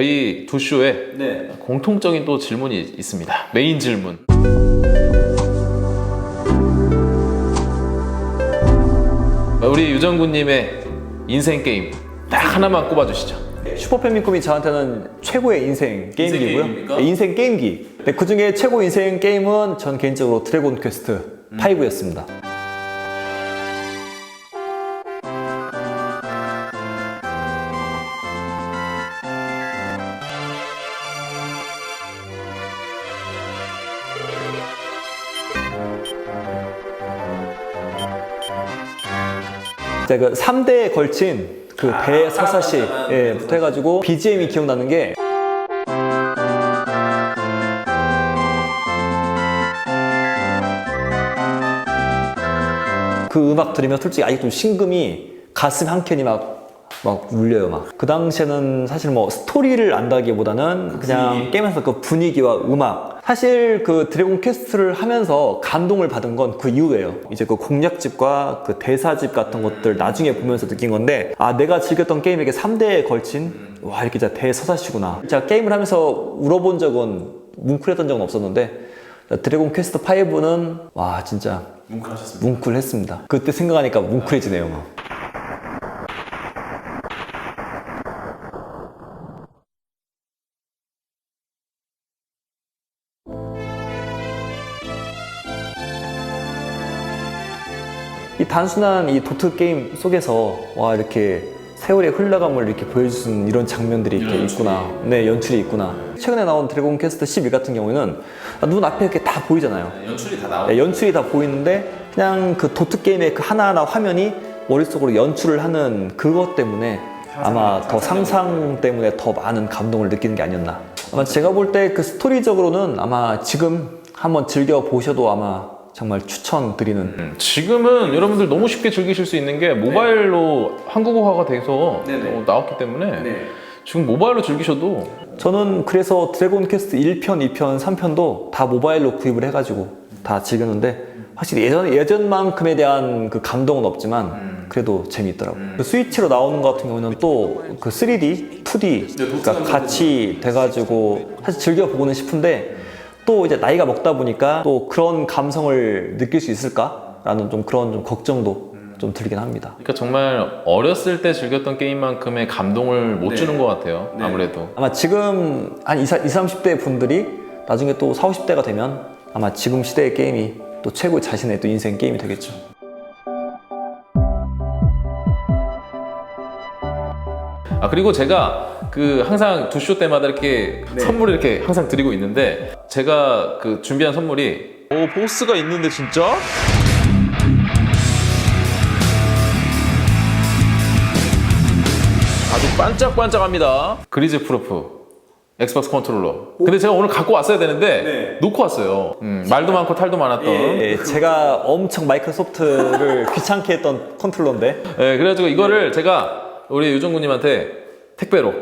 저희 도쇼에 네. 공통적인 또 질문이 있습니다. 메인 질문. 우리 유정구님의 인생 게임 딱 하나만 꼽아주시죠. 슈퍼 패미컴이 저한테는 최고의 인생 게임기고요. 게임입니까? 네, 인생 게임기. 네, 그 중에 최고 인생 게임은 전 개인적으로 드래곤 퀘스트 5였습니다. 그 3대에 걸친 그 대서사시 예, 부터 해가지고 BGM이 기억나는 게 그 음악 들으면 솔직히 아직도 심금이 가슴 한 켠이 막, 막 울려요, 막. 그 당시에는 사실 뭐 스토리를 안다기보다는 그냥 게임에서 그 분위기와 음악. 사실 그 드래곤 퀘스트를 하면서 감동을 받은 건 그 이후에요. 이제 그 공략집과 그 대사집 같은 것들 나중에 보면서 느낀 건데, 아, 내가 즐겼던 게임에게 3대에 걸친, 와, 이렇게 진짜 대서사시구나. 제가 게임을 하면서 울어본 적은, 뭉클했던 적은 없었는데, 드래곤 퀘스트 5는, 와, 진짜 뭉클하셨습니다. 뭉클했습니다. 그때 생각하니까 뭉클해지네요. 막. 단순한 이 도트 게임 속에서 와 이렇게 세월의 흘러감을 이렇게 보여주는 이런 장면들이 이렇게 있구나. 네, 연출이 있구나. 최근에 나온 드래곤 퀘스트 12 같은 경우에는 눈 앞에 이렇게 다 보이잖아요. 연출이 다 나오고 네, 연출이 다 보이는데 그냥 그 도트 게임의 그 하나하나 화면이 머릿속으로 연출을 하는 그것 때문에 아마 더 상상 때문에 더 많은 감동을 느끼는 게 아니었나. 아마 제가 볼 때 그 스토리적으로는 아마 지금 한번 즐겨 보셔도 아마 정말 추천드리는 음, 지금은 여러분들 너무 쉽게 즐기실 수 있는 게 모바일로 한국어화가 돼서 네네. 어, 나왔기 때문에 지금 모바일로 즐기셔도 저는 그래서 드래곤 퀘스트 1편, 2편, 3편도 다 모바일로 구입을 해가지고 다 즐겼는데 확실히 예전, 예전만큼에 대한 그 감동은 없지만 그래도 재미있더라고요. 그 스위치로 나오는 것 같은 경우는 또 그 3D, 2D 그러니까 같이 돼가지고 사실 즐겨보고는 싶은데 또 이제 나이가 먹다 보니까 또 그런 감성을 느낄 수 있을까라는 좀 그런 좀 걱정도 좀 들긴 합니다. 그러니까 정말 어렸을 때 즐겼던 게임만큼의 감동을 못 주는 것 같아요. 아무래도 아마 지금 한 20, 30대 분들이 나중에 또 40, 50대가 되면 아마 지금 시대의 게임이 또 최고의 자신의 또 인생 게임이 되겠죠. 아 그리고 제가 그 항상 두 쇼 때마다 이렇게 선물을 이렇게 항상 드리고 있는데 제가 그 준비한 선물이 오 보스가 있는데 진짜? 아주 반짝반짝합니다. 그리즈 프로프 엑스박스 컨트롤러. 근데 제가 오늘 갖고 왔어야 되는데 놓고 왔어요. 음, 말도 많고 탈도 많았던. 예, 제가 엄청 마이크로소프트를 귀찮게 했던 컨트롤러인데. 네, 그래가지고 이거를 제가 우리 유정구님한테 택배로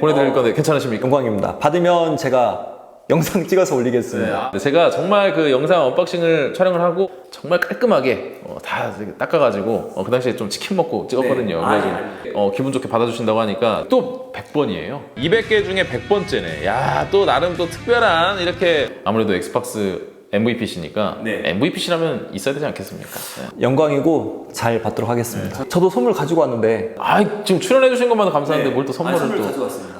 보내드릴 건데 괜찮으십니까? 영광입니다. 받으면 제가 영상 찍어서 올리겠습니다. 네, 제가 정말 그 영상 언박싱을 촬영을 하고 정말 깔끔하게 어, 다 이렇게 닦아가지고 어, 그 당시에 좀 치킨 먹고 찍었거든요. 그래가지고 어, 기분 좋게 받아주신다고 하니까 또 100번이에요. 200개 중에 100번째네. 야, 또 나름 또 특별한 이렇게 아무래도 엑스박스 MVP시니까 MVP시라면 있어야 되지 않겠습니까? 네. 영광이고 잘 받도록 하겠습니다. 저도 선물 가지고 왔는데 아, 지금 출연해 주신 것만도 감사한데 뭘또 선물을 또. 왔습니다.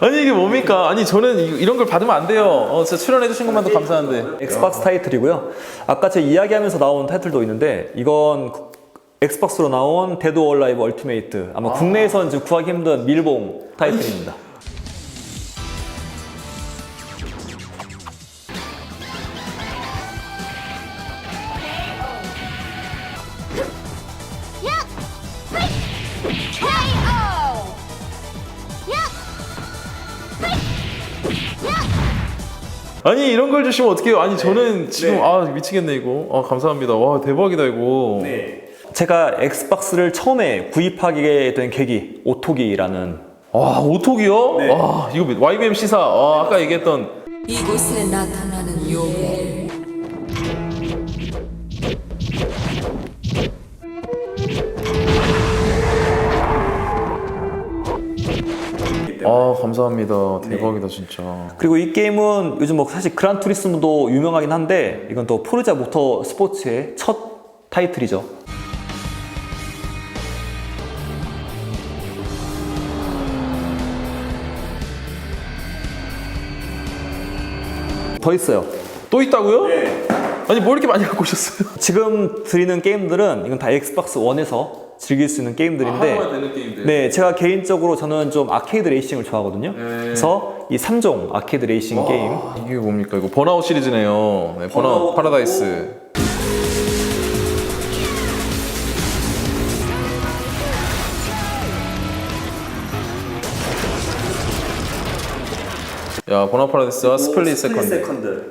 아니 이게 뭡니까? 아니 저는 이- 이런 걸 받으면 안 돼요. 어, 진짜 출연해 주신 것만도 감사한데. 엑스박스 타이틀이고요. 아까 제가 이야기하면서 나온 타이틀도 있는데 이건 그- 엑스박스로 나온 데드 올 라이브 얼티메이트 아마 국내에서는 지금 구하기 힘든 밀봉 타이틀입니다. 아니 이런 걸 주시면 어떡해요? 아니 저는 지금 아 미치겠네 이거. 아 감사합니다. 와 대박이다 이거. 제가 엑스박스를 처음에 구입하게 된 계기 오토기라는 와 오톡이요? 와 이거 YBM 시사. 와, 아까 얘기했던 이곳에 나타나는 요괴 아 감사합니다. 대박이다 진짜. 그리고 이 게임은 요즘 뭐 사실 그란 투리스모도 유명하긴 한데 이건 또 포르자 모터 스포츠의 첫 타이틀이죠. 더 있어요. 또 있다고요? 아니 뭐 이렇게 많이 갖고 오셨어요? 지금 드리는 게임들은 이건 다 엑스박스 1에서 즐길 수 있는 게임들인데 하루만 되는 게임들. 네, 제가 개인적으로 저는 좀 아케이드 레이싱을 좋아하거든요. 그래서 이 3종 아케이드 레이싱 게임 아, 이게 뭡니까? 이거 번아웃 시리즈네요. 네, 번아웃 번아웃 파라다이스. 야, 번아웃 파라다이스와 스플릿 세컨드. 세컨드.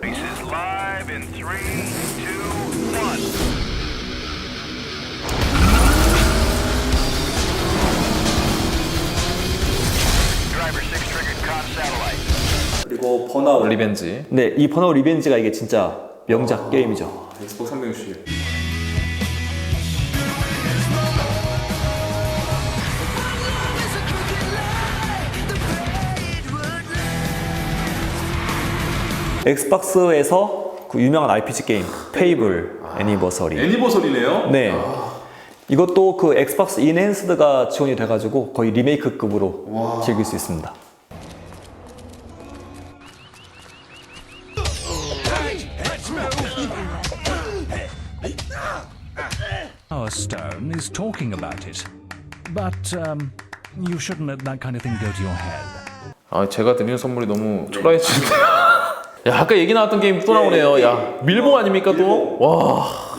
Satellite. 그리고 번아웃 리벤지. 네, 이 번아웃 리벤지가 이게 진짜 명작 게임이죠. 엑스박스 360. 엑스박스에서 그 유명한 RPG 게임 페이블 애니버서리. 애니버설이네요. 네. 이것도 그 엑스박스 인핸스드가 지원이 돼가지고 거의 리메이크급으로 즐길 수 있습니다. Stone is talking about it. But um, you shouldn't let that kind of thing go to your head. 아, 제가 드리는 선물이 너무 초라해지는데요. 야, 아까 얘기 나왔던 게임 또 나오네요. 야, 밀봉 아닙니까 또? 와.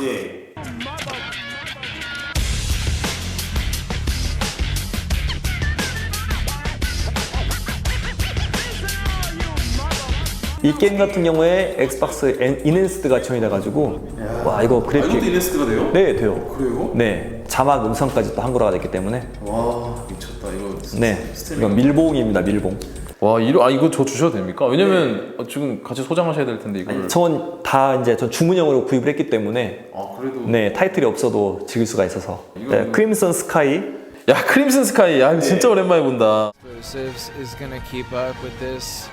이 게임 같은 경우에 엑스박스 엔- 인핸스드가 지원이 돼가지고 와 이거 그래픽 이네스트가 돼요? 네 돼요. 그래요? 네 자막 음성까지 또 한글화가 됐기 때문에 와, 미쳤다. 이거 네 이건 밀봉입니다 밀봉. 와, 이거 아 이거 저 주셔도 됩니까? 왜냐면 어, 지금 같이 소장하셔야 될 텐데 이걸. 저는 다 이제 전 주문형으로 구입을 했기 때문에 아, 그래도 네 타이틀이 없어도 즐길 수가 있어서 네, 크림슨 스카이 야, 크림슨 스카이. 야, 이거 진짜 오랜만에 본다. is going to keep up with this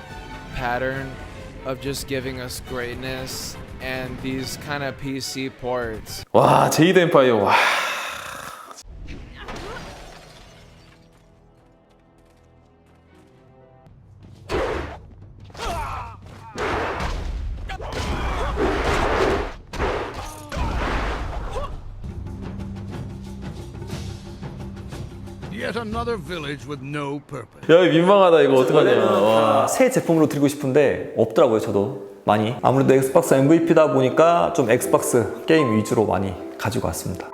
pattern of just giving us greatness and these kind of PC ports. 와, 제이드 엠파이어. 와. Yet another village with no purpose. 야, 민망하다 이거 어떡하냐. 와. 아, 새 제품으로 드리고 싶은데 없더라고요 저도 많이 아무래도 엑스박스 MVP다 보니까 좀 엑스박스 게임 위주로 많이 가지고 왔습니다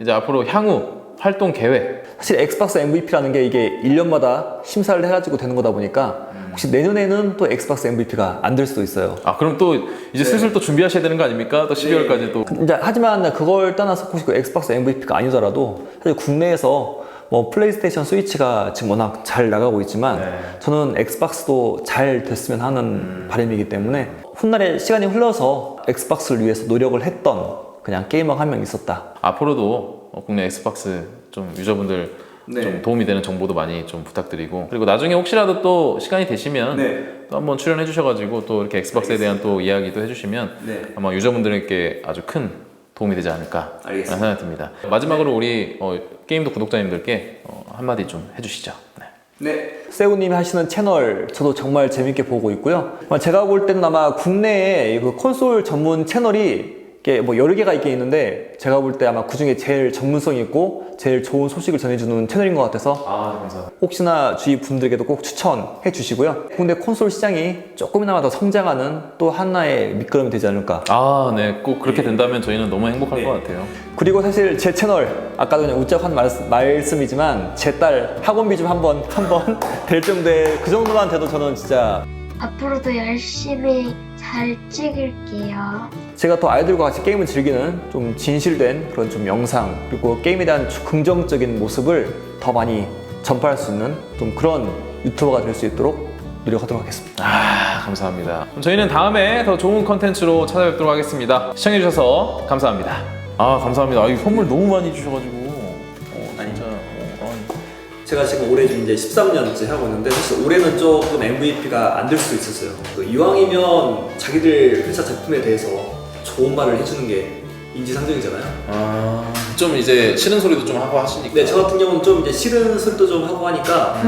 이제 앞으로 향후 활동 계획. 사실 엑스박스 MVP라는 게 이게 1년마다 심사를 해가지고 되는 거다 보니까 혹시 내년에는 또 엑스박스 MVP가 안 될 수도 있어요 아, 그럼 또 이제 슬슬 또 준비하셔야 되는 거 아닙니까? 또 12월까지 또. 이제 하지만 그걸 떠나서 혹시 그 엑스박스 MVP가 아니더라도 사실 국내에서 뭐 플레이스테이션 스위치가 지금 워낙 잘 나가고 있지만 저는 엑스박스도 잘 됐으면 하는 바람이기 때문에 훗날에 시간이 흘러서 엑스박스를 위해서 노력을 했던 그냥 게이머가 한 명 있었다. 앞으로도 어, 국내 엑스박스 좀 유저분들 좀 도움이 되는 정보도 많이 좀 부탁드리고 그리고 나중에 혹시라도 또 시간이 되시면 또 한번 출연해 주셔가지고 또 이렇게 엑스박스에 대한 또 이야기도 해주시면 아마 유저분들에게 아주 큰 도움이 되지 않을까 라는 생각이 듭니다. 마지막으로 우리 어, 게임도 구독자님들께 어, 한마디 좀 해주시죠. 네. 세우님이 하시는 채널 저도 정말 재밌게 보고 있고요. 제가 볼 때는 아마 국내에 그 콘솔 전문 채널이 이 게뭐 여러 개가 있긴 있는데 제가 볼 때 아마 그 중에 제일 전문성 있고 제일 좋은 소식을 전해주는 채널인 것 같아서 아 감사합니다. 혹시나 주위 분들에게도 꼭 추천해 주시고요. 국내 콘솔 시장이 조금이나마 더 성장하는 또 하나의 미끄럼이 되지 않을까. 아, 네. 꼭 그렇게 된다면 저희는 너무 행복할 것 같아요. 그리고 사실 제 채널 아까도 그냥 웃자고 한 말씀, 말씀이지만 제 딸 학원비 좀 한번 한번 될 정도의 그 정도만 돼도 저는 진짜 앞으로도 열심히 잘 찍을게요. 제가 또 아이들과 같이 게임을 즐기는 좀 진실된 그런 좀 영상 그리고 게임에 대한 긍정적인 모습을 더 많이 전파할 수 있는 좀 그런 유튜버가 될 수 있도록 노력하도록 하겠습니다. 아, 감사합니다. 그럼 저희는 다음에 더 좋은 컨텐츠로 찾아뵙도록 하겠습니다. 시청해주셔서 감사합니다. 아, 감사합니다. 아, 이 선물 너무 많이 주셔가지고. 진짜 어, 제가 지금 올해 이제 13년째 하고 있는데 사실 올해는 조금 MVP가 안 될 수도 있었어요. 그 이왕이면 자기들 회사 제품에 대해서 좋은 말을 해주는 게 인지상정이잖아요. 아, 좀 이제 싫은 소리도 좀 하고 하시니까. 근데 저 같은 경우는 좀 이제 싫은 소리도 좀 하고 하니까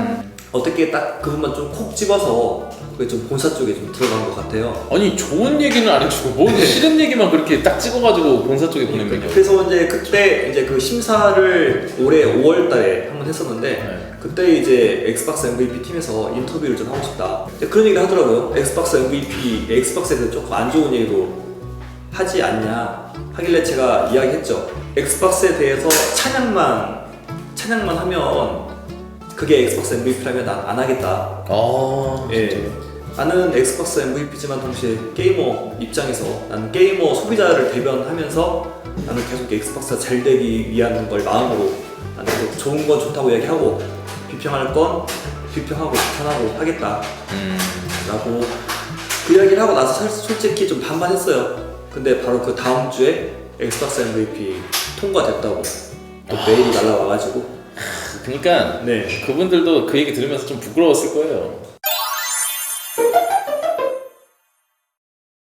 어떻게 딱 그 부분만 좀 콕 집어서 그게 좀 본사 쪽에 좀 들어간 것 같아요. 아니 좋은 얘기는 안 해주고 뭔 싫은 얘기만 그렇게 딱 찍어가지고 본사 쪽에 보내면 그래서 이제 그때 이제 그 심사를 올해 5월달에 한번 했었는데 네. 그때 이제 엑스박스 MVP 팀에서 인터뷰를 좀 하고 싶다. 이제 그런 얘기를 하더라고요. 엑스박스 MVP, 엑스박스에 대해서 조금 안 좋은 얘기도 하지 않냐 하길래 제가 이야기했죠. 엑스박스에 대해서 찬양만 찬양만 하면 그게 엑스박스 MVP라면 난 안 하겠다. 아, 예. 나는 엑스박스 MVP지만 동시에 게이머 입장에서 나는 게이머 소비자를 대변하면서 나는 계속 엑스박스가 잘 되기 위한 걸 마음으로 나는 또 좋은 건 좋다고 이야기하고 비평할 건 비평하고 비판하고 하겠다. 음, 라고 그 이야기를 하고 나서 살- 솔직히 좀 반반했어요. 근데 바로 그 다음 주에 엑스박스 MVP 통과됐다고 또 메일이 날라와가지고 그러니까 네 그분들도 그 얘기 들으면서 좀 부끄러웠을 거예요.